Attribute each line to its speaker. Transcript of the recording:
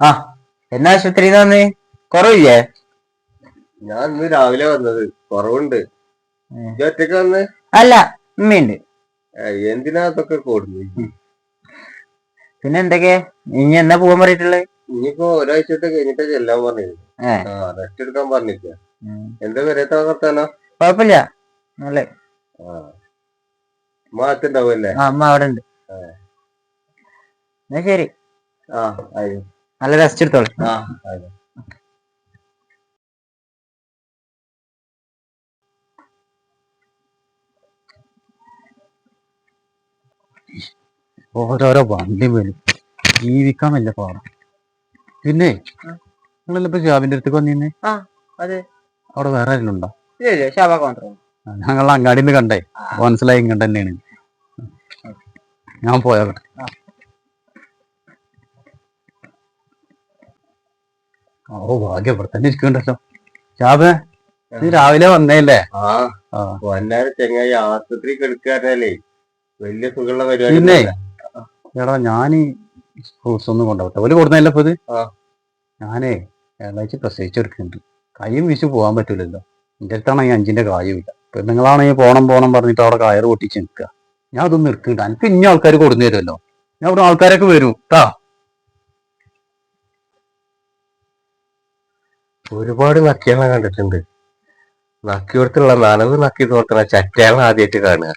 Speaker 1: ആ എന്നാ ആശുപത്രി വന്ന്? കുറവില്ലേ?
Speaker 2: ഞാൻ ഇന്ന് രാവിലെ വന്നത്. കുറവുണ്ട്. ഒറ്റയ്ക്ക് വന്ന്?
Speaker 1: അല്ല ഉമ്മയുണ്ട്.
Speaker 2: എന്തിനാ അതൊക്കെ കൂടുന്നു?
Speaker 1: പിന്നെ എന്തൊക്കെ? ഇനി എന്നാ പോവാൻ പറഞ്ഞിട്ടുള്ളത്?
Speaker 2: ഇനിയിപ്പോ ഒരാഴ്ചത്തെ കഴിഞ്ഞിട്ട് ചെല്ലാൻ പറഞ്ഞിരുന്നു. റെസ്റ്റ് എടുക്കാൻ പറഞ്ഞില്ല എന്താ വരത്താ വർത്താനോ?
Speaker 1: കുഴപ്പമില്ല. നല്ല
Speaker 2: ആ.
Speaker 1: അമ്മ അവിടെ ഉണ്ട് എന്നാ ശരി. നല്ല റെസ്റ്റ് എടുത്തോളൂ.
Speaker 3: ഓരോരോ വണ്ടി വരും. ജീവിക്കാൻ വല്ല പാടാം. പിന്നെ നിങ്ങളെല്ലാം ഇപ്പൊ ഷാബിന്റെ അടുത്തേക്ക് വന്നിരുന്നേ അവിടെ വേറെ ആരെങ്കിലും ഉണ്ടോ?
Speaker 1: ഷാബാക്ക് മാത്രം
Speaker 3: ഞങ്ങൾ അങ്ങാടിയിൽ നിന്ന് കണ്ടേ മനസ്സിലായി ഇങ്ങോട്ട് തന്നെയാണ്. ഞാൻ പോയാട്ടെ ഓ ഭാഗ്യം ഇവിടെ തന്നെ ഇരിക്കണ്ടല്ലോ ഷാബേ നീ രാവിലെ വന്നേല്ലേ?
Speaker 2: പൊന്നാര ചെങ്ങായി ആശുപത്രി കെടുക്കാറല്ലേ വലിയ സുഖമുള്ള പരിപാടി.
Speaker 3: എടാ ഞാൻ ഫ്രൂട്ട്സ് ഒന്നും കൊണ്ടുപോട്ടെ ഒരു കൊടുന്നല്ല ഇപ്പൊ ഇത്? ഞാനേ ഏഴാഴ്ച പ്രസവിച്ചെടുക്കുന്നുണ്ട് കൈയും വീശു പോകാൻ പറ്റൂലല്ലോ. എന്റെ അടുത്താണെങ്കിൽ അഞ്ചിന്റെ കായുമില്ല പെണ്ണുങ്ങളാണെങ്കിൽ പോണം പോണം പറഞ്ഞിട്ട് അവിടെ കയറ് പൊട്ടിച്ച് നിൽക്കുക. ഞാൻ അതൊന്നും എടുക്കണ്ട എനിക്ക് ഇനി ആൾക്കാർ കൊടുന്നു തരുമല്ലോ. ഞാൻ ഇവിടെ ആൾക്കാരൊക്കെ വരും. താ
Speaker 2: ഒരുപാട് നക്കിയാളെ കണ്ടിട്ടുണ്ട്. നക്കിയോടത്തുള്ള നനവ് നക്കി തോർത്തുള്ള ചറ്റയാണ് ആദ്യമായിട്ട് കാണുക.